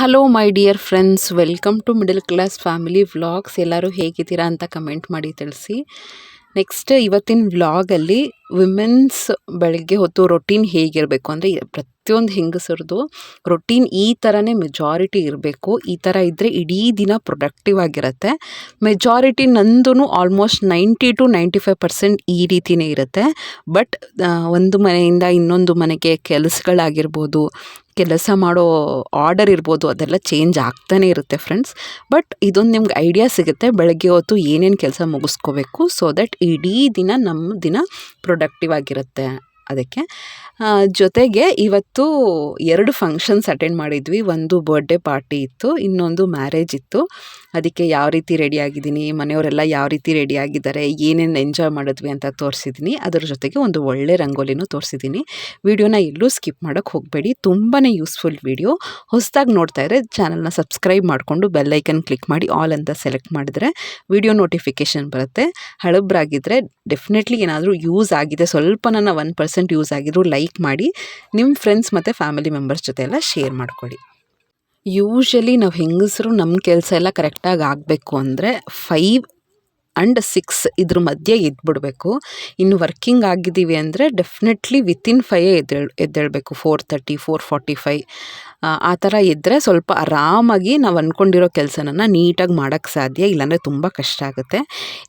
Hello my dear friends welcome to middle class family vlogs ಎಲ್ಲರೂ ಹೇಗಿದ್ದೀರಾ ಅಂತ comment ಮಾಡಿ ತಿಳಿಸಿ. ನೆಕ್ಸ್ಟ್ ಇವತ್ತಿನ ವ್ಲಾಗಲ್ಲಿ ವಿಮೆನ್ಸ್ ಬೆಳಗ್ಗೆ ಹೊತ್ತು ರೊಟೀನ್ ಹೇಗಿರಬೇಕು ಅಂದರೆ ಪ್ರತಿಯೊಂದು ಹೆಂಗಸರದು ರೊಟೀನ್ ಈ ಥರನೇ ಮೆಜಾರಿಟಿ ಇರಬೇಕು. ಈ ಥರ ಇದ್ದರೆ ಇಡೀ ದಿನ ಪ್ರೊಡಕ್ಟಿವ್ ಆಗಿರುತ್ತೆ. ಮೆಜಾರಿಟಿ ನಂದೂ almost ninety two ninety five percent ಈ ರೀತಿಯೇ ಇರುತ್ತೆ. ಬಟ್ ಒಂದು ಮನೆಯಿಂದ ಇನ್ನೊಂದು ಮನೆಗೆ ಕೆಲಸಗಳಾಗಿರ್ಬೋದು ಕೆಲಸ ಮಾಡೋ ಆರ್ಡರ್ ಇರ್ಬೋದು, ಅದೆಲ್ಲ ಚೇಂಜ್ ಆಗ್ತಾನೆ ಇರುತ್ತೆ ಫ್ರೆಂಡ್ಸ್ ಬಟ್ ಇದೊಂದು ನಿಮ್ಗೆ ಐಡಿಯಾ ಸಿಗುತ್ತೆ, ಬೆಳಗ್ಗೆ ಹೊತ್ತು ಏನೇನು ಕೆಲಸ ಮುಗಿಸ್ಕೋಬೇಕು ಸೊ ದಟ್ ಇಡೀ ದಿನ ನಮ್ಮ ದಿನ ಪ್ರೊಡಕ್ಟಿವ್ ಆಗಿರುತ್ತೆ ಅದಕ್ಕೆ. ಜೊತೆಗೆ ಇವತ್ತು ಎರಡು ಫಂಕ್ಷನ್ಸ್ ಅಟೆಂಡ್ ಮಾಡಿದ್ವಿ. ಒಂದು ಬರ್ಡೇ ಪಾರ್ಟಿ ಇತ್ತು, ಇನ್ನೊಂದು ಮ್ಯಾರೇಜ್ ಇತ್ತು. ಅದಕ್ಕೆ ಯಾವ ರೀತಿ ರೆಡಿ ಆಗಿದ್ದೀನಿ, ಮನೆಯವರೆಲ್ಲ ಯಾವ ರೀತಿ ರೆಡಿ ಆಗಿದ್ದಾರೆ, ಏನೇನು ಎಂಜಾಯ್ ಮಾಡಿದ್ವಿ ಅಂತ ತೋರಿಸಿದ್ದೀನಿ ಅದರ ಜೊತೆಗೆ ಒಂದು ಒಳ್ಳೆ ರಂಗೋಲಿನೂ ತೋರಿಸಿದ್ದೀನಿ ವಿಡಿಯೋನ ಎಲ್ಲೂ ಸ್ಕಿಪ್ ಮಾಡೋಕ್ಕೆ ಹೋಗಬೇಡಿ. ತುಂಬಾ ಯೂಸ್ಫುಲ್ ವಿಡಿಯೋ ಹೊಸದಾಗಿ ನೋಡ್ತಾ ಇದ್ದರೆ ಚಾನಲ್ನ ಸಬ್ಸ್ಕ್ರೈಬ್ ಮಾಡಿಕೊಂಡು ಬೆಲ್ಲೈಕನ್ ಕ್ಲಿಕ್ ಮಾಡಿ ಆಲ್ ಅಂತ ಸೆಲೆಕ್ಟ್ ಮಾಡಿದ್ರೆ ವಿಡಿಯೋ ನೋಟಿಫಿಕೇಷನ್ ಬರುತ್ತೆ. ಹಳಬ್ರಾಗಿದ್ದರೆ ಡೆಫಿನೆಟ್ಲಿ ಏನಾದರೂ ಯೂಸ್ ಆಗಿದೆ, ಸ್ವಲ್ಪ ನನ್ನ ಒನ್ ಪರ್ಸೆಂಟ್ ಯೂಸ್ ಆಗಿದ್ರು ಲೈಕ್ ಮಾಡಿ ನಿಮ್ಮ ಫ್ರೆಂಡ್ಸ್ ಮತ್ತು ಫ್ಯಾಮಿಲಿ ಮೆಂಬರ್ಸ್ ಜೊತೆ ಎಲ್ಲ ಶೇರ್ ಮಾಡ್ಕೊಳ್ಳಿ. ಯೂಶಲಿ ನಾವು ಹೆಂಗಸರು ನಮ್ಮ ಕೆಲಸ ಎಲ್ಲ ಕರೆಕ್ಟಾಗಿ ಆಗಬೇಕು ಅಂದರೆ ಫೈವ್ ಆ್ಯಂಡ್ ಸಿಕ್ಸ್ ಇದ್ರ ಮಧ್ಯೆ ಎದ್ಬಿಡ್ಬೇಕು. ಇನ್ನು ವರ್ಕಿಂಗ್ ಆಗಿದ್ದೀವಿ ಅಂದರೆ ಡೆಫಿನೆಟ್ಲಿ ವಿತಿನ್ ಫೈಯೇ ಎದ್ದೇಳ್, ಎದ್ದೇಳಬೇಕು. Four thirty four forty five ಆ ಥರ ಇದ್ದರೆ ಸ್ವಲ್ಪ ಆರಾಮಾಗಿ ನಾವು ಅಂದ್ಕೊಂಡಿರೋ ಕೆಲಸನ ನೀಟಾಗಿ ಮಾಡೋಕ್ಕೆ ಸಾಧ್ಯ, ಇಲ್ಲಾಂದರೆ ತುಂಬ ಕಷ್ಟ ಆಗುತ್ತೆ.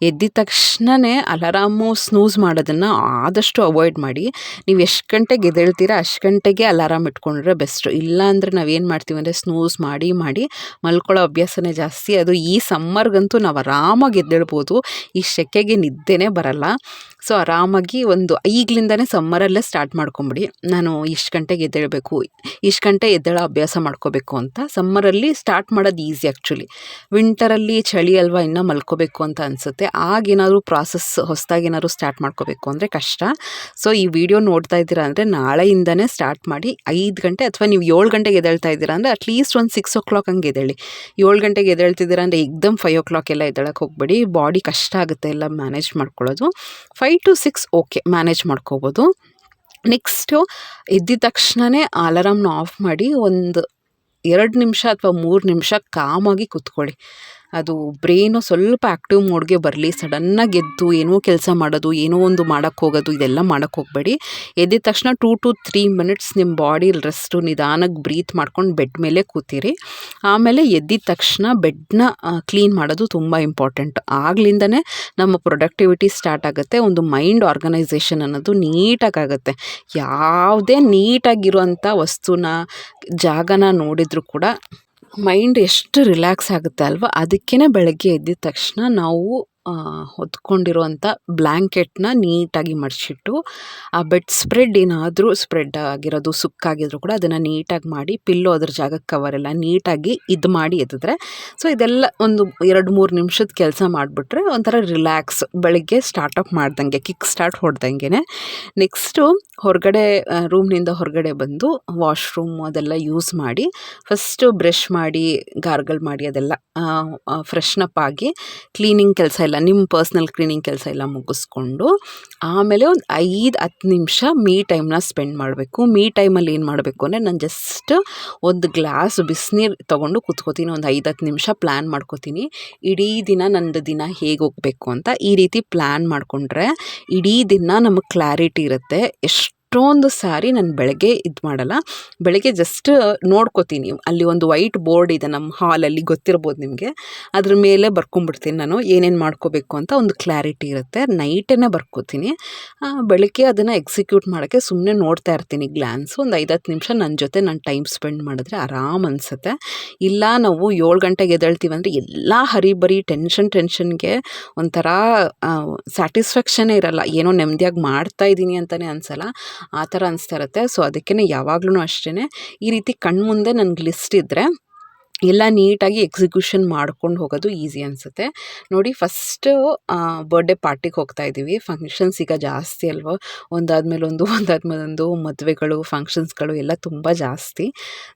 ಎದ್ದಿದ ತಕ್ಷಣವೇ ಅಲಾರಾಮು ಸ್ನೂಸ್ ಮಾಡೋದನ್ನು ಆದಷ್ಟು ಅವಾಯ್ಡ್ ಮಾಡಿ. ನೀವು ಎಷ್ಟು ಗಂಟೆಗೆ ಎದ್ದೇಳ್ತೀರಾ ಅಷ್ಟು ಗಂಟೆಗೆ ಅಲಾರಾಮ್ ಇಟ್ಕೊಂಡ್ರೆ ಬೆಸ್ಟು. ಇಲ್ಲಾಂದರೆ ನಾವೇನು ಮಾಡ್ತೀವಿ ಅಂದರೆ ಸ್ನೂಸ್ ಮಾಡಿ ಮಾಡಿ ಮಲ್ಕೊಳ್ಳೋ ಅಭ್ಯಾಸನೇ ಜಾಸ್ತಿ. ಅದು ಈ ಸಮ್ಮರ್ಗಂತೂ ನಾವು ಆರಾಮಾಗಿ ಎದ್ದೇಳ್ಬೋದು. ಈ ಸೆಕೆಗೆ ನಿದ್ದೆನೇ ಬರಲ್ಲ. ಸೊ ಆರಾಮಾಗಿ ಒಂದು ಈಗಲಿಂದನೇ ಸಮ್ಮರಲ್ಲೇ ಸ್ಟಾರ್ಟ್ ಮಾಡ್ಕೊಂಬಿಡಿ. ನಾನು ಇಷ್ಟು ಗಂಟೆಗೆ ಎದ್ದೇಳಬೇಕು. ಇಷ್ಟು ಗಂಟೆ ಎದ್ದೇಳೋ ಅಭ್ಯಾಸ ಮಾಡ್ಕೋಬೇಕು ಅಂತ. ಸಮ್ಮರಲ್ಲಿ ಸ್ಟಾರ್ಟ್ ಮಾಡೋದು ಈಸಿ ಆ್ಯಕ್ಚುಲಿ ವಿಂಟರಲ್ಲಿ ಚಳಿ ಅಲ್ವಾ ಇನ್ನೂ ಮಲ್ಕೋಬೇಕು ಅಂತ ಅನಿಸುತ್ತೆ. ಆಗೇನಾದರೂ ಪ್ರಾಸೆಸ್ ಹೊಸದಾಗಿ ಏನಾದ್ರು ಸ್ಟಾರ್ಟ್ ಮಾಡ್ಕೋಬೇಕು ಅಂದರೆ ಕಷ್ಟ. ಸೊ ಈ ವಿಡಿಯೋ ನೋಡ್ತಾ ಇದ್ದೀರಾ ಅಂದರೆ ನಾಳೆಯಿಂದನೇ ಸ್ಟಾರ್ಟ್ ಮಾಡಿ ಐದು ಗಂಟೆ ಅಥವಾ ನೀವು ಏಳು ಗಂಟೆಗೆ ಎದ್ದೇಳ್ತಾ ಇದ್ದೀರಾ ಅಂದರೆ ಅಟ್ಲೀಸ್ಟ್ ಒಂದು ಸಿಕ್ಸ್ ಓ ಕ್ಲಾಕ್ ಹಂಗೆ ಎದ್ದೇಳಿ. ಏಳು ಗಂಟೆಗೆ ಎದ್ದೇಳ್ತಿದ್ದೀರಾ ಅಂದರೆ ಎಕ್ದಮ್ ಫೈವ್ ಓ ಕ್ಲಾಕ್ ಎಲ್ಲ ಎದ್ದೇಳಕ್ಕೆ ಹೋಗಬೇಡಿ. ಬಾಡಿ ಕಷ್ಟ ಆಗುತ್ತೆ ಎಲ್ಲ ಮ್ಯಾನೇಜ್ ಮಾಡ್ಕೊಳ್ಳೋದು. Five to six okay manage ಮಾಡ್ಕೋಬೋದು. ನೆಕ್ಸ್ಟು ಇದ್ದಿದ ತಕ್ಷಣವೇ ಅಲಾರಾಮ್ನ ಆಫ್ ಮಾಡಿ ಒಂದು ಎರಡು ನಿಮಿಷ ಅಥವಾ ಮೂರು ನಿಮಿಷ ಕಾಮಾಗಿ ಕೂತ್ಕೊಳ್ಳಿ. ಅದು ಬ್ರೈನು ಸ್ವಲ್ಪ ಆ್ಯಕ್ಟಿವ್ ಮೋಡ್ಗೆ ಬರಲಿ, ಸಡನ್ನಾಗಿ ಎದ್ದು ಏನೋ ಕೆಲಸ ಮಾಡೋದು, ಏನೋ ಒಂದು ಮಾಡೋಕ್ಕೆ ಹೋಗೋದು, ಇದೆಲ್ಲ ಮಾಡೋಕ್ಕೆ ಹೋಗಬೇಡಿ. ಎದ್ದಿದ ತಕ್ಷಣ ಟೂ ಟು ತ್ರೀ ಮಿನಿಟ್ಸ್ ನಿಮ್ಮ ಬಾಡಿ ರೆಸ್ಟು ನಿಧಾನಕ್ಕೆ ಬ್ರೀತ್ ಮಾಡ್ಕೊಂಡು ಬೆಡ್ ಮೇಲೆ ಕೂತಿರಿ. ಆಮೇಲೆ ಎದ್ದಿದ ತಕ್ಷಣ ಬೆಡ್ನ ಕ್ಲೀನ್ ಮಾಡೋದು ತುಂಬ ಇಂಪಾರ್ಟೆಂಟ್. ಆಗ್ಲಿಂದನೇ ನಮ್ಮ ಪ್ರೊಡಕ್ಟಿವಿಟಿ ಸ್ಟಾರ್ಟ್ ಆಗುತ್ತೆ, ಒಂದು ಮೈಂಡ್ ಆರ್ಗನೈಸೇಷನ್ ಅನ್ನೋದು ನೀಟಾಗಾಗುತ್ತೆ. ಯಾವುದೇ ನೀಟಾಗಿರುವಂಥ ವಸ್ತುನ, ಜಾಗನ ನೋಡಿದರೂ ಕೂಡ ಮೈಂಡ್ ಎಷ್ಟು ರಿಲ್ಯಾಕ್ಸ್ ಆಗುತ್ತೆ ಅಲ್ವಾ? ಅದಕ್ಕೇ ಬೆಳಗ್ಗೆ ಎದ್ದಿದ ತಕ್ಷಣ ನಾವು ಹೊತ್ಕೊಂಡಿರುವಂಥ ಬ್ಲ್ಯಾಂಕೆಟ್ನ ನೀಟಾಗಿ ಮಡಿಚಿಟ್ಟು, ಆ ಬೆಡ್ ಸ್ಪ್ರೆಡ್ ಏನಾದರೂ ಸ್ಪ್ರೆಡ್ ಆಗಿರೋದು ಸುಕ್ಕಾಗಿದ್ರು ಕೂಡ ಅದನ್ನು ನೀಟಾಗಿ ಮಾಡಿ, ಪಿಲ್ಲೋ ಅದ್ರ ಜಾಗಕ್ಕೆ ಕವರೆಲ್ಲ ನೀಟಾಗಿ ಇದು ಮಾಡಿ ಎತ್ತಿದ್ರೆ ಸೊ ಇದೆಲ್ಲ ಒಂದು ಎರಡು ಮೂರು ನಿಮಿಷದ ಕೆಲಸ ಮಾಡಿಬಿಟ್ರೆ ಒಂಥರ ರಿಲ್ಯಾಕ್ಸ್, ಬೆಳಗ್ಗೆ ಸ್ಟಾರ್ಟಪ್ ಮಾಡ್ದಂಗೆ ಕಿಕ್ ಸ್ಟಾರ್ಟ್ ಹೊಡೆದಂಗೆ ನೆಕ್ಸ್ಟು ಹೊರಗಡೆ ರೂಮ್ನಿಂದ ಹೊರಗಡೆ ಬಂದು ವಾಶ್ರೂಮ್ ಅದೆಲ್ಲ ಯೂಸ್ ಮಾಡಿ ಫಸ್ಟು ಬ್ರಷ್ ಮಾಡಿ ಗಾರ್ಗಲ್ ಮಾಡಿ ಅದೆಲ್ಲ ಫ್ರೆಶ್ನಪ್ ಆಗಿ ಕ್ಲೀನಿಂಗ್ ಕೆಲಸ ಎಲ್ಲ ನಿಮ್ಮ ಪರ್ಸ್ನಲ್ ಕ್ಲೀನಿಂಗ್ ಕೆಲಸ ಎಲ್ಲ ಮುಗಿಸ್ಕೊಂಡು ಆಮೇಲೆ ಒಂದು ಐದು, ಹತ್ತು ನಿಮಿಷ ಮೀ ಟೈಮ್ನ ಸ್ಪೆಂಡ್ ಮಾಡಬೇಕು. ಮೀ ಟೈಮಲ್ಲಿ ಏನು ಮಾಡಬೇಕು ಅಂದರೆ ನಾನು ಜಸ್ಟ್ ಒಂದು ಗ್ಲಾಸ್ ಬಿಸಿನೀರು ತೊಗೊಂಡು ಕೂತ್ಕೋತೀನಿ, ಒಂದು ಐದು, ಹತ್ತು ನಿಮಿಷ ಪ್ಲ್ಯಾನ್ ಮಾಡ್ಕೋತೀನಿ. ಇಡೀ ದಿನ ನಂದು ದಿನ ಹೇಗೆ ಹೋಗಬೇಕು ಅಂತ ಈ ರೀತಿ ಪ್ಲ್ಯಾನ್ ಮಾಡಿಕೊಂಡ್ರೆ ಇಡೀ ದಿನ ನಮಗೆ ಕ್ಲಾರಿಟಿ ಇರುತ್ತೆ. ಎಷ್ಟೊಂದು ಸಾರಿ ನಾನು ಬೆಳಗ್ಗೆ ಇದು ಮಾಡಲ್ಲ. ಬೆಳಗ್ಗೆ ಜಸ್ಟ್ ನೋಡ್ಕೋತೀನಿ. ಅಲ್ಲಿ ಒಂದು ವೈಟ್ ಬೋರ್ಡ್ ಇದೆ ನಮ್ಮ ಹಾಲಲ್ಲಿ ಗೊತ್ತಿರ್ಬೋದು ನಿಮಗೆ. ಅದ್ರ ಮೇಲೆ ಬರ್ಕೊಂಡ್ಬಿಡ್ತೀನಿ ನಾನು. ಏನೇನು ಮಾಡ್ಕೋಬೇಕು ಅಂತ ಒಂದು ಕ್ಲಾರಿಟಿ ಇರುತ್ತೆ. ನೈಟೇ ಬರ್ಕೋತೀನಿ. ಬೆಳಗ್ಗೆ ಅದನ್ನು ಎಕ್ಸಿಕ್ಯೂಟ್ ಮಾಡೋಕ್ಕೆ ಸುಮ್ಮನೆ ನೋಡ್ತಾ ಇರ್ತೀನಿ ಗ್ಲ್ಯಾನ್ಸ್ ಒಂದು ಐದು ಹತ್ತು ನಿಮಿಷ ನನ್ನ ಜೊತೆ ನಾನು ಟೈಮ್ ಸ್ಪೆಂಡ್ ಮಾಡಿದ್ರೆ ಆರಾಮ್ ಅನಿಸುತ್ತೆ. ಇಲ್ಲ ನಾವು ಏಳು ಗಂಟೆಗೆ ಎದ್ದೇಳ್ತೀವಿ ಅಂದರೆ ಎಲ್ಲ ಹರಿಬರಿ ಟೆನ್ಷನ್ ಟೆನ್ಷನ್ಗೆ ಒಂಥರ ಸ್ಯಾಟಿಸ್ಫ್ಯಾಕ್ಷನೇ ಇರಲ್ಲ. ಏನೋ ನೆಮ್ಮದಿಯಾಗಿ ಮಾಡ್ತಾ ಇದ್ದೀನಿ ಅಂತಲೇ ಅನಿಸಲ್ಲ. ಆ ಥರ ಅನಿಸ್ತಾ ಇರುತ್ತೆ. ಸೊ ಅದಕ್ಕೇ ಯಾವಾಗ್ಲೂ ಅಷ್ಟೇ ಈ ರೀತಿ ಕಣ್ಮುಂದೆ ನನಗೆ ಲಿಸ್ಟ್ ಇದ್ದರೆ ಎಲ್ಲ ನೀಟಾಗಿ ಎಕ್ಸಿಕ್ಯೂಷನ್ ಮಾಡ್ಕೊಂಡು ಹೋಗೋದು ಈಸಿ ಅನಿಸುತ್ತೆ. ನೋಡಿ ಫಸ್ಟು ಬರ್ಡೇ ಪಾರ್ಟಿಗೆ ಹೋಗ್ತಾ ಇದ್ದೀವಿ ಫಂಕ್ಷನ್ಸ್ ಈಗ ಜಾಸ್ತಿ ಅಲ್ವಾ? ಒಂದಾದ್ಮೇಲೆ ಒಂದು ಒಂದಾದ್ಮೇಲೆ ಒಂದು ಮದುವೆಗಳು ಫಂಕ್ಷನ್ಸ್ಗಳು ಎಲ್ಲ ತುಂಬ ಜಾಸ್ತಿ.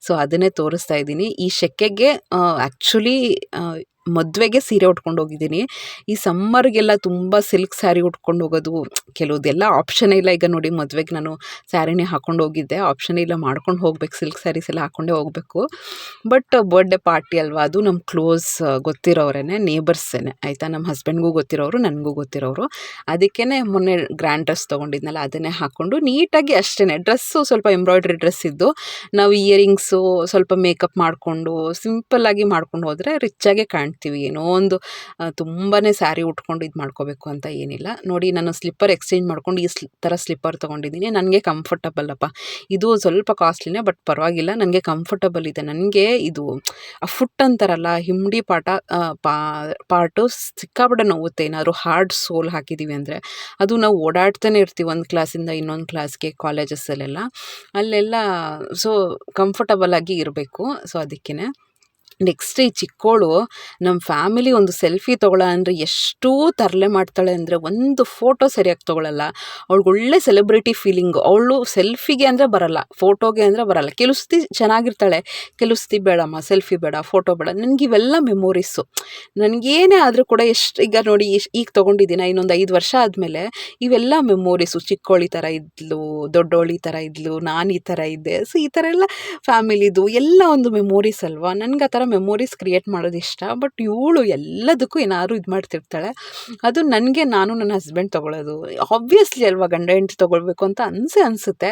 ಸೊ ಅದನ್ನೇ ತೋರಿಸ್ತಾ ಇದ್ದೀನಿ ಈ ಶೆಕೆಗೆ ಆ್ಯಕ್ಚುಲಿ ಮದುವೆಗೆ ಸೀರೆ ಉಟ್ಕೊಂಡು ಹೋಗಿದ್ದೀನಿ. ಈ ಸಮ್ಮರ್ಗೆಲ್ಲ ತುಂಬ ಸಿಲ್ಕ್ ಸ್ಯಾರಿ ಉಟ್ಕೊಂಡು ಹೋಗೋದು, ಕೆಲವುದೆಲ್ಲ ಆಪ್ಷನ್ ಇಲ್ಲ. ಈಗ ನೋಡಿ ಮದುವೆಗೆ ನಾನು ಸ್ಯಾರಿನೇ ಹಾಕೊಂಡು ಹೋಗಿದ್ದೆ. ಆಪ್ಷನ್ ಇಲ್ಲ, ಮಾಡ್ಕೊಂಡು ಹೋಗ್ಬೇಕು. ಸಿಲ್ಕ್ ಸ್ಯಾರೀಸ್ ಎಲ್ಲ ಹಾಕ್ಕೊಂಡೇ ಹೋಗಬೇಕು. ಬಟ್ ಬರ್ಡೇ ಪಾರ್ಟಿ ಅಲ್ವಾ, ಅದು ನಮ್ಮ ಕ್ಲೋಸ್ ಗೊತ್ತಿರೋರೇ ನೇಬರ್ಸೇನೆ ಆಯಿತಾ? ನಮ್ಮ ಹಸ್ಬೆಂಡ್ಗೂ ಗೊತ್ತಿರೋರು, ನನಗೂ ಗೊತ್ತಿರೋರು. ಅದಕ್ಕೇ ಮೊನ್ನೆ ಗ್ರ್ಯಾಂಡ್ ಡ್ರೆಸ್ ತೊಗೊಂಡಿದ್ನಲ್ಲ, ಅದನ್ನೇ ಹಾಕ್ಕೊಂಡು ನೀಟಾಗಿ ಅಷ್ಟೇ ಡ್ರೆಸ್ಸು ಸ್ವಲ್ಪ ಎಂಬ್ರಾಯ್ಡ್ರಿ ಡ್ರೆಸ್ ಇದ್ದು, ನಾವು ಇಯರಿಂಗ್ಸು ಸ್ವಲ್ಪ ಮೇಕಪ್ ಮಾಡಿಕೊಂಡು ಸಿಂಪಲ್ಲಾಗಿ ಮಾಡ್ಕೊಂಡು ಹೋದರೆ ರಿಚ್ಚಾಗೆ ಕಾಣ್ತೀವಿ ಏನೋ ಒಂದು ತುಂಬಾ ಸ್ಯಾರಿ ಉಟ್ಕೊಂಡು ಇದು ಮಾಡ್ಕೋಬೇಕು ಅಂತ ಏನಿಲ್ಲ. ನೋಡಿ, ನಾನು ಸ್ಲಿಪ್ಪರ್ ಎಕ್ಸ್ಚೇಂಜ್ ಮಾಡ್ಕೊಂಡು ಈ ಸ್ಲಿ ಥರ ಸ್ಲಿಪ್ಪರ್ ತೊಗೊಂಡಿದ್ದೀನಿ. ನನಗೆ ಕಂಫರ್ಟಬಲ್ ಅಪ್ಪ. ಇದು ಸ್ವಲ್ಪ ಕಾಸ್ಟ್ಲಿನೇ ಬಟ್ ಪರವಾಗಿಲ್ಲ, ನನಗೆ ಕಂಫರ್ಟಬಲ್ ಇದೆ. ನನಗೆ ಇದು ಫುಟ್ ಅಂತಾರಲ್ಲ ಹಿಂಡಿ ಪಾಟ ಪಾ, ಪಾರ್ಟು ಸಿಕ್ಕಾಪಟ್ಟೆ ನೋವುತ್ತೆ. ಏನಾದರೂ ಹಾರ್ಡ್ ಸೋಲ್ ಹಾಕಿದ್ದೀವಿ ಅಂದರೆ, ಅದು ನಾವು ಓಡಾಡ್ತಾನೆ ಇರ್ತೀವಿ ಒಂದು ಕ್ಲಾಸಿಂದ ಇನ್ನೊಂದು ಕ್ಲಾಸ್ಗೆ ಕಾಲೇಜಸ್ಸಲ್ಲೆಲ್ಲ ಅಲ್ಲೆಲ್ಲ. ಸೊ ಕಂಫರ್ಟಬಲ್ ಆಗಿ ಇರಬೇಕು. ಸೊ ಅದಕ್ಕೇ ನೆಕ್ಸ್ಟ್ ಈ ಚಿಕ್ಕೋಳು ನಮ್ಮ ಫ್ಯಾಮಿಲಿ ಒಂದು ಸೆಲ್ಫಿ ತೊಗೊಳ ಅಂದರೆ ಎಷ್ಟು ತರಲೆ ಮಾಡ್ತಾಳೆ ಅಂದರೆ ಒಂದು ಫೋಟೋ ಸರಿಯಾಗಿ ತೊಗೊಳಲ್ಲ. ಅವಳಿಗೆ ಒಳ್ಳೆ ಸೆಲೆಬ್ರಿಟಿ ಫೀಲಿಂಗು. ಅವಳು ಸೆಲ್ಫಿಗೆ ಅಂದರೆ ಬರಲ್ಲ, ಫೋಟೋಗೆ ಅಂದರೆ ಬರಲ್ಲ. ಕೆಲವು ಚೆನ್ನಾಗಿರ್ತಾಳೆ, ಕೆಲವು ಬೇಡಮ್ಮ, ಸೆಲ್ಫಿ ಬೇಡ, ಫೋಟೋ ಬೇಡ, ನನಗೆ ಇವೆಲ್ಲ ಮೆಮೊರೀಸು. ನನಗೇನೇ ಆದರೂ ಕೂಡ ಎಷ್ಟು ಈಗ ನೋಡಿ ಈಗ ತೊಗೊಂಡಿದ್ದೀನಿ, ಇನ್ನೊಂದು ಐದು ವರ್ಷ ಆದಮೇಲೆ ಇವೆಲ್ಲ ಮೆಮೊರೀಸು. ಚಿಕ್ಕೋಳಿ ಥರ ಇದ್ಲು, ದೊಡ್ಡೋಳಿ ಥರ ಇದ್ಲು, ನಾನು ಈ ಥರ ಇದ್ದೆ. ಸೊ ಈ ಥರ ಎಲ್ಲ ಫ್ಯಾಮಿಲಿದು ಎಲ್ಲ ಒಂದು ಮೆಮೊರೀಸ್ ಅಲ್ವಾ? ನನಗೆ ಆ ಥರ ಮೆಮೊರೀಸ್ ಕ್ರಿಯೇಟ್ ಮಾಡೋದು ಇಷ್ಟ. ಬಟ್ ಇವಳು ಎಲ್ಲದಕ್ಕೂ ಏನಾದ್ರು ಇದು ಮಾಡ್ತಿರ್ತಾಳೆ. ಅದು ನನಗೆ ನಾನು ನನ್ನ ಹಸ್ಬೆಂಡ್ ತೊಗೊಳೋದು. ಆಬ್ವಿಯಸ್ಲಿ ಅಲ್ವಾ ಗಂಡ ಹೆಂಡ್ತಿ ತೊಗೊಳ್ಬೇಕು ಅಂತ ಅನಿಸೇ ಅನಿಸುತ್ತೆ.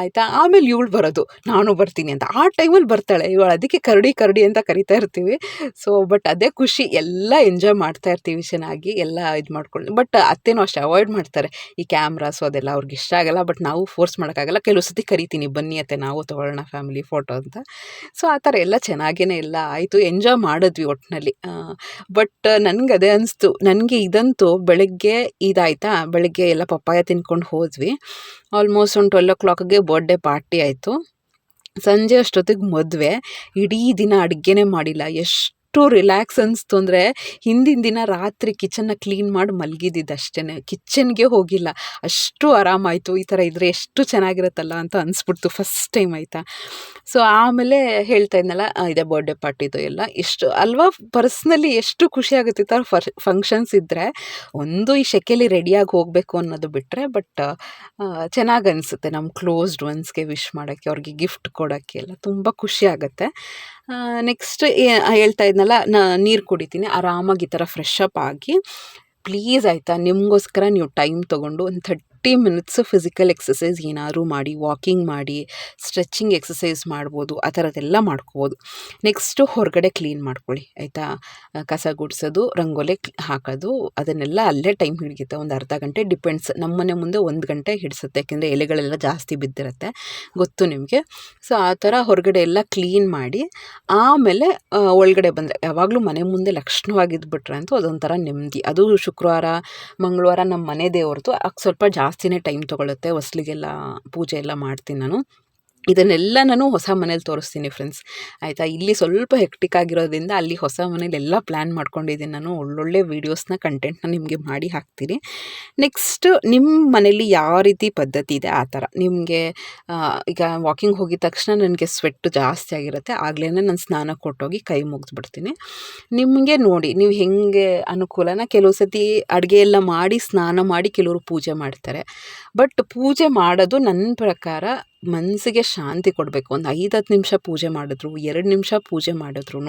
ಆಯಿತಾ? ಆಮೇಲೆ ಇವಳು ಬರೋದು. ನಾನು ಬರ್ತೀನಿ ಅಂತ. ಆ ಟೈಮಲ್ಲಿ ಬರ್ತಾಳೆ. ಇವಳು ಅದಕ್ಕೆ ಕರಡಿ ಕರಡಿ ಅಂತ ಕರಿತಾ ಇರ್ತೀವಿ. ಸೊ ಬಟ್ ಅದೇ ಖುಷಿ. ಎಲ್ಲ ಎಂಜಾಯ್ ಮಾಡ್ತಾ ಇರ್ತೀವಿ ಚೆನ್ನಾಗಿ ಎಲ್ಲ ಇದು ಮಾಡ್ಕೊಂಡು. ಬಟ್ ಅತ್ತೇನೂ ಅಷ್ಟೇ ಅವಾಯ್ಡ್ ಮಾಡ್ತಾರೆ. ಈ ಕ್ಯಾಮ್ರಾಸು ಅದೆಲ್ಲ ಅವ್ರಿಗೆ ಇಷ್ಟ ಆಗಲ್ಲ. ಬಟ್ ನಾವು ಫೋರ್ಸ್ ಮಾಡೋಕ್ಕಾಗಲ್ಲ ಕೆಲವು ಸತಿ ಕರಿತೀನಿ. ಬನ್ನಿ ಅತ್ತೆ, ನಾವು ತೊಗೊಳ್ಳೋಣ ಫ್ಯಾಮಿಲಿ ಫೋಟೋ ಅಂತ. ಸೊ ಆ ಥರ ಎಲ್ಲ ಚೆನ್ನಾಗೇ ಎಲ್ಲ ಆಯಿತು ಎಂಜಾಯ್ ಮಾಡಿದ್ವಿ ಒಟ್ಟಿನಲ್ಲಿ ಬಟ್ ನನಗೆ ಅದೇ ಅನಿಸ್ತು, ನನಗೆ ಇದಂತೂ ಬೆಳಗ್ಗೆ ಇದಾಯ್ತಾ, ಬೆಳಗ್ಗೆ ಎಲ್ಲ ಪಪ್ಪಾಯ ತಿನ್ಕೊಂಡು ಹೋದ್ವಿ. ಆಲ್ಮೋಸ್ಟ್ ಒಂದು ಟ್ವೆಲ್ ಓ ಕ್ಲಾಕ್ಗೆ ಬರ್ಡೇ ಪಾರ್ಟಿ ಆಯಿತು. ಸಂಜೆ ಅಷ್ಟೊತ್ತಿಗೆ ಮದುವೆ, ಇಡೀ ದಿನ ಅಡುಗೆನೇ ಮಾಡಿಲ್ಲ, ಎಷ್ಟು ರಿಲ್ಯಾಕ್ಸ್ ಅನಿಸ್ತು ಅಂದರೆ ಹಿಂದಿನ ದಿನ ರಾತ್ರಿ ಕಿಚನ್ನ ಕ್ಲೀನ್ ಮಾಡಿ ಮಲಗಿದ್ದಿದ್ದು ಅಷ್ಟೇ ಕಿಚನ್ಗೆ ಹೋಗಿಲ್ಲ. ಅಷ್ಟು ಆರಾಮಾಯಿತು ಈ ಥರ ಇದ್ದರೆ ಎಷ್ಟು ಚೆನ್ನಾಗಿರುತ್ತಲ್ಲ ಅಂತ ಅನಿಸ್ಬಿಡ್ತು ಫಸ್ಟ್ ಟೈಮ್ ಆಯಿತಾ. ಸೊ ಆಮೇಲೆ ಹೇಳ್ತಾ ಇದ್ನಲ್ಲ ಇದೆ ಬರ್ಡೇ ಪಾರ್ಟಿದು ಎಲ್ಲ. ಎಷ್ಟು ಅಲ್ವಾ ಪರ್ಸ್ನಲಿ ಎಷ್ಟು ಖುಷಿ ಆಗುತ್ತೆ ಥರ ಫರ್ ಫಂಕ್ಷನ್ಸ್ ಇದ್ದರೆ ಒಂದು ಈ ಶೆಕೆಲಿ ರೆಡಿಯಾಗಿ ಹೋಗಬೇಕು ಅನ್ನೋದು ಬಿಟ್ಟರೆ ಬಟ್ ಚೆನ್ನಾಗಿ ಅನಿಸುತ್ತೆ ನಮ್ಮ ಕ್ಲೋಸ್ಡ್ ಒನ್ಸ್ಗೆ ವಿಶ್ ಮಾಡೋಕ್ಕೆ, ಅವ್ರಿಗೆ ಗಿಫ್ಟ್ ಕೊಡೋಕ್ಕೆ ಎಲ್ಲ. ತುಂಬ ಖುಷಿ ಆಗುತ್ತೆ. ನೆಕ್ಸ್ಟ್ ಹೇಳ್ತಾ ಇದ್ನಲ್ಲ, ನಾ ನೀರು ಕುಡಿತೀನಿ, ಆರಾಮಾಗಿ ಈ ಥರ ಫ್ರೆಶ್ ಅಪ್ ಆಗಿ. ಪ್ಲೀಸ್ ಆಯಿತಾ, ನಿಮಗೋಸ್ಕರ ನೀವು ಟೈಮ್ ತೊಗೊಂಡು ಒಂದು ಥರ್ಟಿ ಮಿನಿಟ್ಸ್ ಫಿಸಿಕಲ್ ಎಕ್ಸಸೈಸ್ ಏನಾದರೂ ಮಾಡಿ, ವಾಕಿಂಗ್ ಮಾಡಿ ಸ್ಟ್ರೆಚಿಂಗ್ ಎಕ್ಸಸೈಸ್ ಮಾಡ್ಬೋದು, ಆ ಥರದ್ದೆಲ್ಲ ಮಾಡ್ಕೋಬೋದು. ನೆಕ್ಸ್ಟು ಹೊರಗಡೆ ಕ್ಲೀನ್ ಮಾಡ್ಕೊಳ್ಳಿ, ಆಯಿತಾ? ಕಸ ಗುಡಿಸೋದು, ರಂಗೋಲಿ ಹಾಕೋದು, ಅದನ್ನೆಲ್ಲ ಅಲ್ಲೇ ಟೈಮ್ ಹಿಡಿಯುತ್ತೆ. ಒಂದು ಅರ್ಧ ಗಂಟೆ ಡಿಪೆಂಡ್ಸ್, ನಮ್ಮ ಮನೆ ಮುಂದೆ ಒಂದು ಗಂಟೆ ಹಿಡಿಸುತ್ತೆ. ಯಾಕೆಂದರೆ ಎಲೆಗಳೆಲ್ಲ ಜಾಸ್ತಿ ಬಿದ್ದಿರುತ್ತೆ, ಗೊತ್ತು ನಿಮಗೆ? ಸೊ, ಆ ಥರ ಹೊರಗಡೆ ಎಲ್ಲ ಕ್ಲೀನ್ ಮಾಡಿ, ಆಮೇಲೆ ಒಳಗಡೆ ಬಂದರೆ, ಯಾವಾಗಲೂ ಮನೆ ಮುಂದೆ ಲಕ್ಷಣವಾಗಿದ್ದುಬಿಟ್ರೆ ಅಂತೂ ಅದೊಂಥರ ನೆಮ್ಮದಿ. ಅದು ಶುಕ್ರವಾರ, ಮಂಗಳವಾರ ನಮ್ಮ ಮನೆ ದೇವ್ರದ್ದು ಸ್ವಲ್ಪ ಜಾಸ್ತಿನೇ ಟೈಮ್ ತೊಗೊಳುತ್ತೆ. ಹೊಸ್ಲಿಗೆಲ್ಲ ಪೂಜೆ ಎಲ್ಲ ಮಾಡ್ತೀನಿ ನಾನು. ಇದನ್ನೆಲ್ಲ ನಾನು ಹೊಸ ಮನೇಲಿ ತೋರಿಸ್ತೀನಿ ಫ್ರೆಂಡ್ಸ್ ಆಯಿತಾ? ಇಲ್ಲಿ ಸ್ವಲ್ಪ ಹೆಕ್ಟಿಕ್ ಆಗಿರೋದ್ರಿಂದ ಅಲ್ಲಿ ಹೊಸ ಮನೇಲಿ ಎಲ್ಲ ಪ್ಲ್ಯಾನ್ ಮಾಡ್ಕೊಂಡಿದ್ದೀನಿ ನಾನು. ಒಳ್ಳೊಳ್ಳೆ ವೀಡಿಯೋಸ್ನ ಕಂಟೆಂಟ್ನ ನಿಮಗೆ ಮಾಡಿ ಹಾಕ್ತೀನಿ. ನೆಕ್ಸ್ಟ್ ನಿಮ್ಮ ಮನೇಲಿ ಯಾವ ರೀತಿ ಪದ್ಧತಿ ಇದೆ ಆ ಥರ? ನಿಮಗೆ ಈಗ ವಾಕಿಂಗ್ ಹೋಗಿದ ತಕ್ಷಣ ನನಗೆ ಸ್ವೆಟ್ಟು ಜಾಸ್ತಿ ಆಗಿರುತ್ತೆ. ಆಗಲೇ ನಾನು ಸ್ನಾನ ಕೊಟ್ಟೋಗಿ ಕೈ ಮುಗಿಸ್ಬಿಡ್ತೀನಿ ನಿಮಗೆ ನೋಡಿ, ನೀವು ಹೆಂಗೆ ಅನುಕೂಲನ? ಕೆಲವು ಸತಿ ಅಡುಗೆ ಎಲ್ಲ ಮಾಡಿ, ಸ್ನಾನ ಮಾಡಿ ಕೆಲವರು ಪೂಜೆ ಮಾಡ್ತಾರೆ. ಬಟ್ ಪೂಜೆ ಮಾಡೋದು ನನ್ನ ಪ್ರಕಾರ ಮನಸ್ಸಿಗೆ ಶಾಂತಿ ಕೊಡಬೇಕು. ಒಂದು ಐದು ಹತ್ತು ನಿಮಿಷ ಪೂಜೆ ಮಾಡಿದ್ರು, ಎರಡು ನಿಮಿಷ ಪೂಜೆ ಮಾಡಿದ್ರು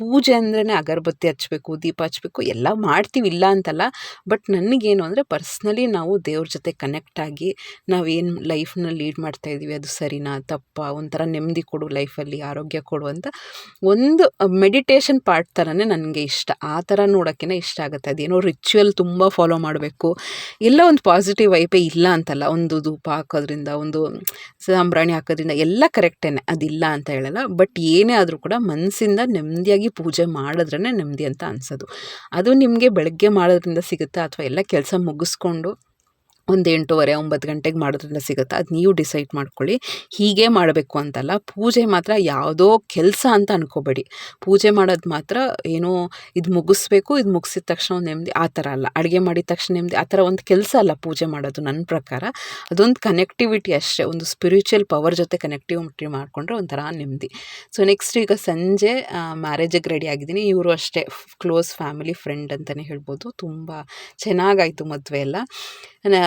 ಪೂಜೆ ಅಂದ್ರೇ ಅಗರಬತ್ತಿ ಹಚ್ಬೇಕು, ದೀಪ ಹಚ್ಬೇಕು, ಎಲ್ಲ ಮಾಡ್ತೀವಿ, ಇಲ್ಲ ಅಂತಲ್ಲ. ಬಟ್ ನನಗೇನು ಅಂದರೆ ಪರ್ಸ್ನಲಿ ನಾವು ದೇವ್ರ ಜೊತೆ ಕನೆಕ್ಟ್ ಆಗಿ ನಾವೇನು ಲೈಫ್ನ ಲೀಡ್ ಮಾಡ್ತಾ ಇದ್ದೀವಿ ಅದು ಸರಿನಾ, ತಪ್ಪ, ಒಂಥರ ನೆಮ್ಮದಿ ಕೊಡು ಲೈಫಲ್ಲಿ, ಆರೋಗ್ಯ ಕೊಡು ಅಂತ ಒಂದು ಮೆಡಿಟೇಷನ್ ಪಾರ್ಟ್ ಥರನೇ ನನಗೆ ಇಷ್ಟ. ಆ ಥರ ನೋಡೋಕ್ಕೇ ಇಷ್ಟ ಆಗುತ್ತೆ. ಅದೇನೋ ರಿಚುವಲ್ ತುಂಬ ಫಾಲೋ ಮಾಡಬೇಕು. ಎಲ್ಲ ಒಂದು ಪಾಸಿಟಿವ್ ವೈಪೇ ಇಲ್ಲ ಅಂತಲ್ಲ. ಒಂದು ಧೂಪ ಹಾಕೋದ್ರಿಂದ, ಒಂದು ಸಾಂಬ್ರಾಣಿ ಹಾಕೋದ್ರಿಂದ ಎಲ್ಲ ಕರೆಕ್ಟೇನೆ ಅದಿಲ್ಲ ಅಂತ ಹೇಳಲ್ಲ. ಬಟ್ ಏನೇ ಆದರೂ ಕೂಡ ಮನಸ್ಸಿಂದ ನೆಮ್ಮದಿಯಾಗಿ ಪೂಜೆ ಮಾಡಿದ್ರೇ ನೆಮ್ಮದಿ ಅಂತ ಅನಿಸೋದು. ಅದು ನಿಮಗೆ ಬೆಳಗ್ಗೆ ಮಾಡೋದ್ರಿಂದ ಸಿಗುತ್ತಾ ಅಥವಾ ಎಲ್ಲ ಕೆಲಸ ಮುಗಿಸ್ಕೊಂಡು ಒಂದು ಎಂಟೂವರೆ, ಒಂಬತ್ತು ಗಂಟೆಗೆ ಮಾಡೋದ್ರಿಂದ ಸಿಗುತ್ತೆ. ಅದು ನೀವು ಡಿಸೈಡ್ ಮಾಡ್ಕೊಳ್ಳಿ. ಹೀಗೆ ಮಾಡಬೇಕು ಅಂತಲ್ಲ. ಪೂಜೆ ಮಾತ್ರ ಯಾವುದೋ ಕೆಲಸ ಅಂತ ಅನ್ಕೋಬೇಡಿ. ಪೂಜೆ ಮಾಡೋದು ಮಾತ್ರ ಏನೋ ಇದು ಮುಗಿಸ್ಬೇಕು, ಇದು ಮುಗಿಸಿದ ತಕ್ಷಣ ಒಂದು ನೆಮ್ಮದಿ ಆ ಥರ ಅಲ್ಲ. ಅಡುಗೆ ಮಾಡಿದ ತಕ್ಷಣ ನೆಮ್ಮದಿ ಆ ಥರ ಒಂದು ಕೆಲಸ ಅಲ್ಲ ಪೂಜೆ ಮಾಡೋದು ನನ್ನ ಪ್ರಕಾರ. ಅದೊಂದು ಕನೆಕ್ಟಿವಿಟಿ ಅಷ್ಟೇ. ಒಂದು ಸ್ಪಿರಿಚುವಲ್ ಪವರ್ ಜೊತೆ ಕನೆಕ್ಟಿವಿಟಿ ಮಾಡಿಕೊಂಡ್ರೆ ಒಂಥರ ನೆಮ್ಮದಿ ಸೊ ನೆಕ್ಸ್ಟ್ ಈಗ ಸಂಜೆ ಮ್ಯಾರೇಜಿಗೆ ರೆಡಿ ಆಗಿದ್ದೀನಿ. ಇವರು ಅಷ್ಟೇ ಕ್ಲೋಸ್ ಫ್ಯಾಮಿಲಿ ಫ್ರೆಂಡ್ ಅಂತಲೇ ಹೇಳ್ಬೋದು. ತುಂಬ ಚೆನ್ನಾಗಾಯಿತು ಮದುವೆ ಎಲ್ಲ.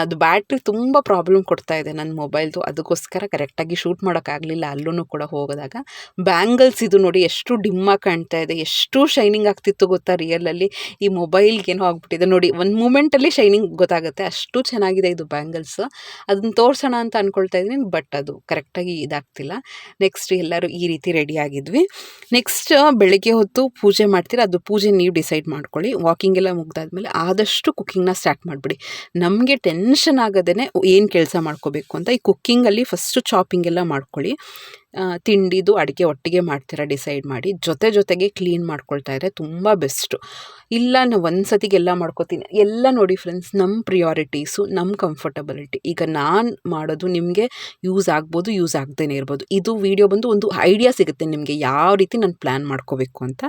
ಅದು ಬ್ಯಾಟ್ರಿ ತುಂಬ ಪ್ರಾಬ್ಲಮ್ ಕೊಡ್ತಾ ಇದೆ ನನ್ನ ಮೊಬೈಲ್ದು ಅದಕ್ಕೋಸ್ಕರ ಕರೆಕ್ಟಾಗಿ ಶೂಟ್ ಮಾಡೋಕ್ಕಾಗಲಿಲ್ಲ ಅಲ್ಲೂ ಕೂಡ ಹೋಗಿದಾಗ. ಬ್ಯಾಂಗಲ್ಸ್ ಇದು ನೋಡಿ ಎಷ್ಟು ಡಿಮ್ಮಾಗಿ ಕಾಣ್ತಾ ಇದೆ. ಎಷ್ಟು ಶೈನಿಂಗ್ ಆಗ್ತಿತ್ತು ಗೊತ್ತಾ ರಿಯಲಲ್ಲಿ ಈ ಮೊಬೈಲ್ಗೆ ಏನೋ ಆಗ್ಬಿಟ್ಟಿದೆ. ನೋಡಿ, ಒಂದು ಮೂಮೆಂಟಲ್ಲಿ ಶೈನಿಂಗ್ ಗೊತ್ತಾಗುತ್ತೆ. ಅಷ್ಟು ಚೆನ್ನಾಗಿದೆ ಇದು ಬ್ಯಾಂಗಲ್ಸ್ ಅದನ್ನ ತೋರಿಸೋಣ ಅಂತ ಅಂದ್ಕೊಳ್ತಾ ಇದ್ದೀನಿ. ಬಟ್ ಅದು ಕರೆಕ್ಟಾಗಿ ಇದಾಗ್ತಿಲ್ಲ. ನೆಕ್ಸ್ಟ್ ಎಲ್ಲರೂ ಈ ರೀತಿ ರೆಡಿ ಆಗಿದ್ವಿ. ನೆಕ್ಸ್ಟ್ ಬೆಳಗ್ಗೆ ಹೊತ್ತು ಪೂಜೆ ಮಾಡ್ತೀರ? ಅದು ಪೂಜೆ ನೀವು ಡಿಸೈಡ್ ಮಾಡ್ಕೊಳ್ಳಿ. ವಾಕಿಂಗ್ ಎಲ್ಲ ಮುಗ್ದಾದ್ಮೇಲೆ ಆದಷ್ಟು ಕುಕ್ಕಿಂಗ್ನ ಸ್ಟಾರ್ಟ್ ಮಾಡಿಬಿಡಿ. ನಮಗೆ ಟೆನ್ಷನ್ ಏನು ಕೆಲಸ ಮಾಡ್ಕೋಬೇಕು ಅಂತ ಈ ಕುಕ್ಕಿಂಗಲ್ಲಿ ಫಸ್ಟು ಚಾಪಿಂಗ್ ಎಲ್ಲ ಮಾಡ್ಕೊಳ್ಳಿ. ತಿಂಡಿದು ಅಡುಗೆ ಒಟ್ಟಿಗೆ ಮಾಡ್ತೀರಾ ಡಿಸೈಡ್ ಮಾಡಿ. ಜೊತೆ ಜೊತೆಗೆ ಕ್ಲೀನ್ ಮಾಡ್ಕೊಳ್ತಾ ಇದ್ರೆ ತುಂಬ ಬೆಸ್ಟು ಇಲ್ಲ ನಾವು ಒಂದು ಸತಿಗೆ ಎಲ್ಲ ಮಾಡ್ಕೋತೀನಿ. ಎಲ್ಲ ನೋಡಿ ಫ್ರೆಂಡ್ಸ್ ನಮ್ಮ ಪ್ರಿಯಾರಿಟೀಸು ನಮ್ಮ ಕಂಫರ್ಟಬಿಲಿಟಿ ಈಗ ನಾನು ಮಾಡೋದು ನಿಮಗೆ ಯೂಸ್ ಆಗ್ಬೋದು ಯೂಸ್ ಆಗದೇ ಇರ್ಬೋದು. ಇದು ವಿಡಿಯೋ ಬಂದು ಒಂದು ಐಡಿಯಾ ಸಿಗುತ್ತೆ ನಿಮಗೆ ಯಾವ ರೀತಿ ನಾನು ಪ್ಲ್ಯಾನ್ ಮಾಡ್ಕೋಬೇಕು ಅಂತ.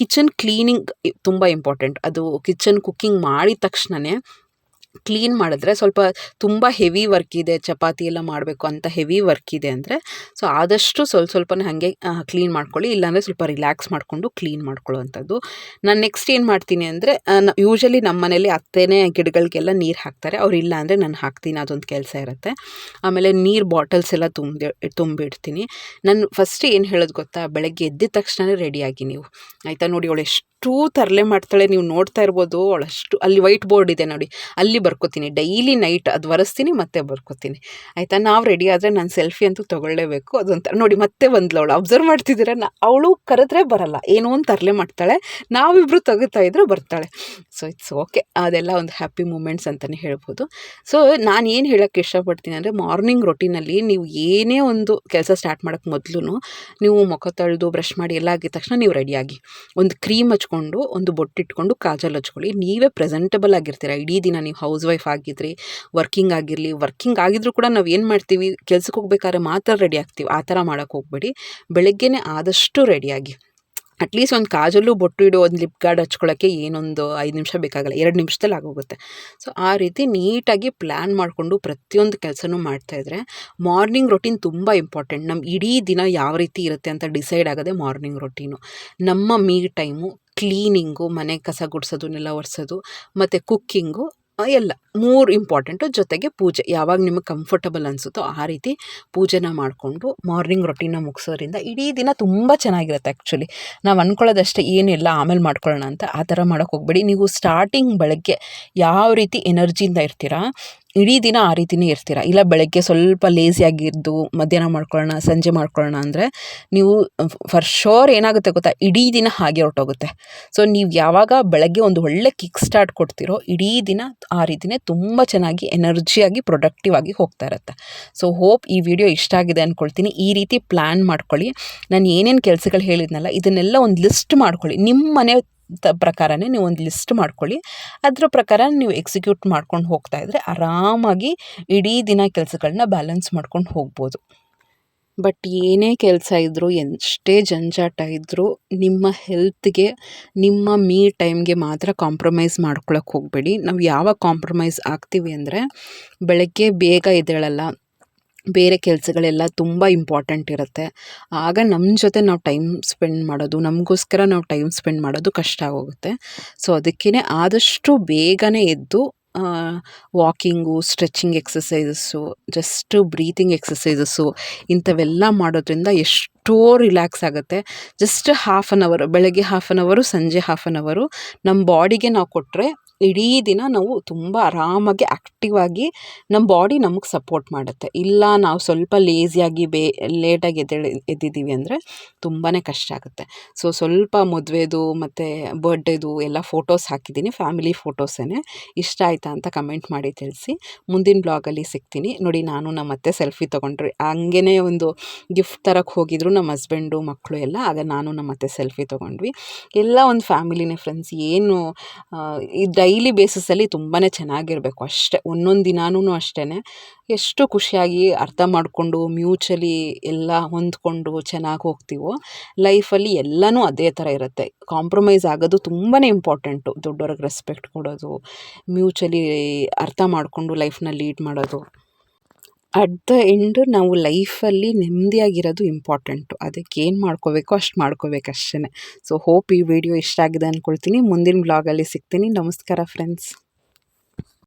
ಕಿಚನ್ ಕ್ಲೀನಿಂಗ್ ತುಂಬ ಇಂಪಾರ್ಟೆಂಟ್ ಅದು ಕಿಚನ್ ಕುಕ್ಕಿಂಗ್ ಮಾಡಿದ ತಕ್ಷಣವೇ ಕ್ಲೀನ್ ಮಾಡಿದ್ರೆ ಸ್ವಲ್ಪ ತುಂಬ ಹೆವಿ ವರ್ಕ್ ಇದೆ, ಚಪಾತಿ ಎಲ್ಲ ಮಾಡಬೇಕು ಅಂತ ಹೆವಿ ವರ್ಕ್ ಇದೆ ಅಂದರೆ ಸೊ ಆದಷ್ಟು ಸ್ವಲ್ಪ ಸ್ವಲ್ಪನೇ ಹಾಗೆ ಕ್ಲೀನ್ ಮಾಡ್ಕೊಳ್ಳಿ. ಇಲ್ಲಾಂದರೆ ಸ್ವಲ್ಪ ರಿಲ್ಯಾಕ್ಸ್ ಮಾಡಿಕೊಂಡು ಕ್ಲೀನ್ ಮಾಡ್ಕೊಳ್ಳೋವಂಥದ್ದು. ನಾನು ನೆಕ್ಸ್ಟ್ ಏನು ಮಾಡ್ತೀನಿ ಅಂದರೆ ಯೂಶಲಿ ನಮ್ಮ ಮನೇಲಿ ಅತ್ತೆನೇ ಗಿಡಗಳಿಗೆಲ್ಲ ನೀರು ಹಾಕ್ತಾರೆ. ಅವ್ರು ಇಲ್ಲ ಅಂದರೆ ನಾನು ಹಾಕ್ತೀನಿ, ಅದೊಂದು ಕೆಲಸ ಇರುತ್ತೆ. ಆಮೇಲೆ ನೀರು ಬಾಟಲ್ಸ್ ಎಲ್ಲ ತುಂಬಿ, ತುಂಬಿಡ್ತೀನಿ. ನಾನು ಫಸ್ಟ್ ಏನು ಹೇಳೋದು ಗೊತ್ತಾ? ಬೆಳಗ್ಗೆ ಎದ್ದಿದ ತಕ್ಷಣವೇ ರೆಡಿಯಾಗಿ ನೀವು. ಆಯಿತಾ? ನೋಡಿ, ಅವಳು ಎಷ್ಟು ತರಲೆ ಮಾಡ್ತಾಳೆ. ನೀವು ನೋಡ್ತಾ ಇರ್ಬೋದು, ಅವಳಷ್ಟು, ಅಲ್ಲಿ ವೈಟ್ ಬೋರ್ಡ್ ಇದೆ ನೋಡಿ. ಅಲ್ಲಿ ಬರ್ಕೋತೀನಿ. ಡೈಲಿ ನೈಟ್ ಅದು ಒರೆಸ್ತೀನಿ, ಮತ್ತೆ ಬರ್ಕೋತೀನಿ. ಆಯಿತಾ? ನಾವು ರೆಡಿ ಆದರೆ ನಾನು ಸೆಲ್ಫಿ ಅಂತೂ ತೊಗೊಳ್ಳೇಬೇಕು. ಅದೊಂಥರ ನೋಡಿ, ಮತ್ತೆ ಬಂದ್ಲು ಅವಳು ಅಬ್ಸರ್ವ್ ಮಾಡ್ತಿದ್ದೀರ? ನಾ ಅವಳು ಕರೆದ್ರೆ ಬರಲ್ಲ. ಏನೋ ಒಂದು ತರಲೆ ಮಾಡ್ತಾಳೆ. ನಾವಿಬ್ಬರು ತೆಗಿತಾ ಇದ್ರೆ ಬರ್ತಾಳೆ. ಸೊ ಇಟ್ಸ್ ಓಕೆ ಅದೆಲ್ಲ ಒಂದು ಹ್ಯಾಪಿ ಮೂಮೆಂಟ್ಸ್ ಅಂತಲೇ ಹೇಳ್ಬೋದು. ಸೊ ನಾನು ಏನು ಹೇಳೋಕ್ಕೆ ಇಷ್ಟಪಡ್ತೀನಿ ಅಂದರೆ ಮಾರ್ನಿಂಗ್ ರೊಟೀನಲ್ಲಿ ನೀವು ಏನೇ ಒಂದು ಕೆಲಸ ಸ್ಟಾರ್ಟ್ ಮಾಡೋಕ್ಕೆ ಮೊದಲು ನೀವು ಮುಖ ತೊಳೆದು ಬ್ರಷ್ ಮಾಡಿ ಎಲ್ಲ ಆಗಿದ ತಕ್ಷಣ ನೀವು ರೆಡಿಯಾಗಿ ಒಂದು ಕ್ರೀಮ್ ಹಚ್ಕೊಂಡು, ಒಂದು ಬೊಟ್ಟಿಟ್ಕೊಂಡು, ಕಾಜಲ್ ಹಚ್ಕೊಳ್ಳಿ. ನೀವೇ ಪ್ರೆಸೆಂಟಬಲ್ ಆಗಿರ್ತೀರ. ಇಡೀ ದಿನ ನೀವು ಹೌಸ್ ವೈಫ್ ಆಗಿದ್ರಿ ವರ್ಕಿಂಗ್ ಆಗಿರಲಿ ವರ್ಕಿಂಗ್ ಆಗಿದ್ರೂ ಕೂಡ ನಾವು ಏನು ಮಾಡ್ತೀವಿ ಕೆಲ್ಸಕ್ಕೆ ಹೋಗ್ಬೇಕಾದ್ರೆ ಮಾತ್ರ ರೆಡಿ ಆಗ್ತೀವಿ. ಆ ಥರ ಮಾಡೋಕ್ಕೆ ಹೋಗ್ಬೇಡಿ. ಬೆಳಗ್ಗೆನೇ ಆದಷ್ಟು ರೆಡಿಯಾಗಿ ಅಟ್ಲೀಸ್ಟ್ ಒಂದು ಕಾಜಲ್ಲೂ, ಬೊಟ್ಟು ಇಡೋ, ಒಂದು ಲಿಪ್ ಗಾರ್ಡ್ ಹಚ್ಕೊಳ್ಳೋಕ್ಕೆ ಏನೊಂದು ಐದು ನಿಮಿಷ ಬೇಕಾಗಲ್ಲ, ಎರಡು ನಿಮಿಷದಲ್ಲಿ ಆಗೋಗುತ್ತೆ. ಸೊ ಆ ರೀತಿ ನೀಟಾಗಿ ಪ್ಲ್ಯಾನ್ ಮಾಡಿಕೊಂಡು ಪ್ರತಿಯೊಂದು ಕೆಲಸನೂ ಮಾಡ್ತಾಯಿದ್ರೆ ಮಾರ್ನಿಂಗ್ ರೊಟೀನ್ ತುಂಬ ಇಂಪಾರ್ಟೆಂಟ್ ನಮ್ಮ ಇಡೀ ದಿನ ಯಾವ ರೀತಿ ಇರುತ್ತೆ ಅಂತ ಡಿಸೈಡ್ ಆಗೋದೇ ಮಾರ್ನಿಂಗ್ ರೊಟೀನು ನಮ್ಮ ಮೀ ಟೈಮು ಕ್ಲೀನಿಂಗು ಮನೆ ಕಸ ಗುಡಿಸೋದು, ನೆಲ ಒರೆಸೋದು, ಮತ್ತು ಕುಕ್ಕಿಂಗು ಎಲ್ಲ. ಮೂರು ಇಂಪಾರ್ಟೆಂಟು ಜೊತೆಗೆ ಪೂಜೆ. ಯಾವಾಗ ನಿಮಗೆ ಕಂಫರ್ಟಬಲ್ ಅನಿಸುತ್ತೋ ಆ ರೀತಿ ಪೂಜೆನ ಮಾಡಿಕೊಂಡು ಮಾರ್ನಿಂಗ್ ರೊಟೀನ ಮುಗಿಸೋದ್ರಿಂದ ಇಡೀ ದಿನ ತುಂಬ ಚೆನ್ನಾಗಿರುತ್ತೆ ಆ್ಯಕ್ಚುಲಿ ನಾವು ಅಂದ್ಕೊಳ್ಳೋದಷ್ಟೇ ಏನಿಲ್ಲ, ಆಮೇಲೆ ಮಾಡ್ಕೊಳ್ಳೋಣ ಅಂತ ಆ ಥರ ಮಾಡೋಕ್ಕೆ ಹೋಗ್ಬೇಡಿ. ನೀವು ಸ್ಟಾರ್ಟಿಂಗ್ ಬೆಳಗ್ಗೆ ಯಾವ ರೀತಿ ಎನರ್ಜಿಯಿಂದ ಇರ್ತೀರಾ ಇಡೀ ದಿನ ಆ ರೀತಿನೇ ಇರ್ತೀರ? ಇಲ್ಲ ಬೆಳಗ್ಗೆ ಸ್ವಲ್ಪ ಲೇಸಿಯಾಗಿದ್ದು ಮಧ್ಯಾಹ್ನ ಮಾಡ್ಕೊಳ್ಳೋಣ, ಸಂಜೆ ಮಾಡ್ಕೊಳ್ಳೋಣ ಅಂದರೆ ನೀವು ಫರ್ ಶೋರ್ ಏನಾಗುತ್ತೆ ಗೊತ್ತಾ? ಇಡೀ ದಿನ ಹಾಗೆ ಹೊರಟೋಗುತ್ತೆ. ಸೊ ನೀವು ಯಾವಾಗ ಬೆಳಗ್ಗೆ ಒಂದು ಒಳ್ಳೆ ಕಿಕ್ ಸ್ಟಾರ್ಟ್ ಕೊಡ್ತೀರೋ, ಇಡೀ ದಿನ ಆ ರೀತಿನೇ ತುಂಬ ಚೆನ್ನಾಗಿ ಎನರ್ಜಿಯಾಗಿ ಪ್ರೊಡಕ್ಟಿವ್ ಆಗಿ ಹೋಗ್ತಾ ಇರುತ್ತೆ. ಸೊ ಹೋಪ್ ಈ ವಿಡಿಯೋ ಇಷ್ಟ ಆಗಿದೆ ಅಂದ್ಕೊಳ್ತೀನಿ ಈ ರೀತಿ ಪ್ಲ್ಯಾನ್ ಮಾಡ್ಕೊಳ್ಳಿ. ನಾನು ಏನೇನು ಕೆಲಸಗಳು ಹೇಳಿದ್ನಲ್ಲ, ಇದನ್ನೆಲ್ಲ ಒಂದು ಲಿಸ್ಟ್ ಮಾಡ್ಕೊಳ್ಳಿ. ನಿಮ್ಮ ಮನೆ ತ ಪ್ರಕಾರನೇ ನೀವು ಒಂದು ಲಿಸ್ಟ್ ಮಾಡ್ಕೊಳ್ಳಿ. ಅದ್ರ ಪ್ರಕಾರ ನೀವು ಎಕ್ಸಿಕ್ಯೂಟ್ ಮಾಡ್ಕೊಂಡು ಹೋಗ್ತಾ ಇದ್ದರೆ ಆರಾಮಾಗಿ ಇಡೀ ದಿನ ಕೆಲಸಗಳನ್ನ ಬ್ಯಾಲೆನ್ಸ್ ಮಾಡ್ಕೊಂಡು ಹೋಗ್ಬೋದು. ಬಟ್ ಏನೇ ಕೆಲಸ ಇದ್ದರೂ ಎಷ್ಟೇ ಜಂಜಾಟ ಇದ್ದರೂ ನಿಮ್ಮ ಹೆಲ್ತ್ಗೆ, ನಿಮ್ಮ ಮೀ ಟೈಮ್ಗೆ ಮಾತ್ರ ಕಾಂಪ್ರಮೈಸ್ ಮಾಡ್ಕೊಳಕ್ಕೆ ಹೋಗಬೇಡಿ. ನಾವು ಯಾವಾಗ ಕಾಂಪ್ರಮೈಸ್ ಆಗ್ತೀವಿ ಅಂದರೆ, ಬೆಳಗ್ಗೆ ಬೇಗ ಎದ್ದೇಳಲ್ಲ ಬೇರೆ ಕೆಲಸಗಳೆಲ್ಲ ತುಂಬ ಇಂಪಾರ್ಟೆಂಟ್ ಇರುತ್ತೆ. ಆಗ ನಮ್ಮ ಜೊತೆ ನಾವು ಟೈಮ್ ಸ್ಪೆಂಡ್ ಮಾಡೋದು, ನಮಗೋಸ್ಕರ ನಾವು ಟೈಮ್ ಸ್ಪೆಂಡ್ ಮಾಡೋದು ಕಷ್ಟ ಆಗೋಗುತ್ತೆ. ಸೊ ಅದಕ್ಕೇ ಆದಷ್ಟು ಬೇಗನೆ ಎದ್ದು walking stretching exercises just breathing exercises ಇಂಥವೆಲ್ಲ ಮಾಡೋದ್ರಿಂದ ಎಷ್ಟೋ ರಿಲ್ಯಾಕ್ಸ್ ಆಗುತ್ತೆ. ಜಸ್ಟ್ ಹಾಫ್ ಆನ್ ಅವರು ಬೆಳಗ್ಗೆ ಹಾಫ್ ಆನ್ ಅವರು ಸಂಜೆ ಹಾಫ್ ಆನ್ ಅವರು ನಮ್ಮ ಬಾಡಿಗೆ ನಾವು ಕೊಟ್ಟರೆ ಇಡೀ ದಿನ ನಾವು ತುಂಬ ಆರಾಮಾಗಿ ಆ್ಯಕ್ಟಿವ್ ಆಗಿ ನಮ್ಮ ಬಾಡಿ ನಮಗೆ ಸಪೋರ್ಟ್ ಮಾಡುತ್ತೆ. ಇಲ್ಲ ನಾವು ಸ್ವಲ್ಪ ಲೇಸಿಯಾಗಿ ಬೇ ಲೇಟಾಗಿ ಎದ್ದೇಳಿ, ಎದ್ದಿದ್ದೀವಿ ಅಂದರೆ ತುಂಬಾ ಕಷ್ಟ ಆಗುತ್ತೆ. ಸೊ ಸ್ವಲ್ಪ ಮದುವೆದು ಮತ್ತು ಬರ್ಡೇದು ಎಲ್ಲ ಫೋಟೋಸ್ ಹಾಕಿದ್ದೀನಿ. ಫ್ಯಾಮಿಲಿ ಫೋಟೋಸೇ ಇಷ್ಟ ಆಯಿತಾ ಅಂತ ಕಮೆಂಟ್ ಮಾಡಿ ತಿಳಿಸಿ. ಮುಂದಿನ ಬ್ಲಾಗಲ್ಲಿ ಸಿಗ್ತೀನಿ. ನೋಡಿ ನಾನು ನಮ್ಮ ಅತ್ತೆ ಸೆಲ್ಫಿ ತೊಗೊಂಡ್ರಿ. ಹಂಗೇ ಒಂದು ಗಿಫ್ಟ್ ತರಕ್ಕೆ ಹೋಗಿದ್ರು ನಮ್ಮ ಹಸ್ಬೆಂಡು ಮಕ್ಕಳು ಎಲ್ಲ. ಆಗ ನಾನು ನಮ್ಮ ಅತ್ತೆ ಸೆಲ್ಫಿ ತೊಗೊಂಡ್ವಿ. ಎಲ್ಲ ಒಂದು ಫ್ಯಾಮಿಲಿನೇ ಫ್ರೆಂಡ್ಸ್ ಏನು ಈ ಡೈಲಿ ಬೇಸಿಸಲ್ಲಿ ತುಂಬಾ ಚೆನ್ನಾಗಿರಬೇಕು. ಅಷ್ಟೇ, ಒಂದೊಂದು ದಿನಾನೂ ಅಷ್ಟೇ ಎಷ್ಟು ಖುಷಿಯಾಗಿ ಅರ್ಥ ಮಾಡಿಕೊಂಡು ಮ್ಯೂಚುವಲಿ ಎಲ್ಲ ಹೊಂದ್ಕೊಂಡು ಚೆನ್ನಾಗಿ ಹೋಗ್ತೀವೋ ಲೈಫಲ್ಲಿ ಎಲ್ಲನೂ ಅದೇ ಥರ ಇರುತ್ತೆ. ಕಾಂಪ್ರಮೈಸ್ ಆಗೋದು ತುಂಬಾ ಇಂಪಾರ್ಟೆಂಟು ದೊಡ್ಡವ್ರಿಗೆ ರೆಸ್ಪೆಕ್ಟ್ ಕೊಡೋದು ಮ್ಯೂಚುವಲಿ ಅರ್ಥ ಮಾಡಿಕೊಂಡು ಲೈಫ್ನ ಲೀಡ್ ಮಾಡೋದು. ಅಟ್ ದ ಎಂಡ್ ನಾವು ಲೈಫಲ್ಲಿ ನೆಮ್ಮದಿಯಾಗಿರೋದು ಇಂಪಾರ್ಟೆಂಟು ಅದಕ್ಕೆ ಏನು ಮಾಡ್ಕೋಬೇಕು ಅಷ್ಟು ಮಾಡ್ಕೋಬೇಕು ಅಷ್ಟೇ ಸೊ ಹೋಪ್ ಈ ವಿಡಿಯೋ ಇಷ್ಟ ಆಗಿದೆ ಅಂದ್ಕೊಳ್ತೀನಿ ಮುಂದಿನ ಬ್ಲಾಗಲ್ಲಿ ಸಿಗ್ತೀನಿ. ನಮಸ್ಕಾರ ಫ್ರೆಂಡ್ಸ್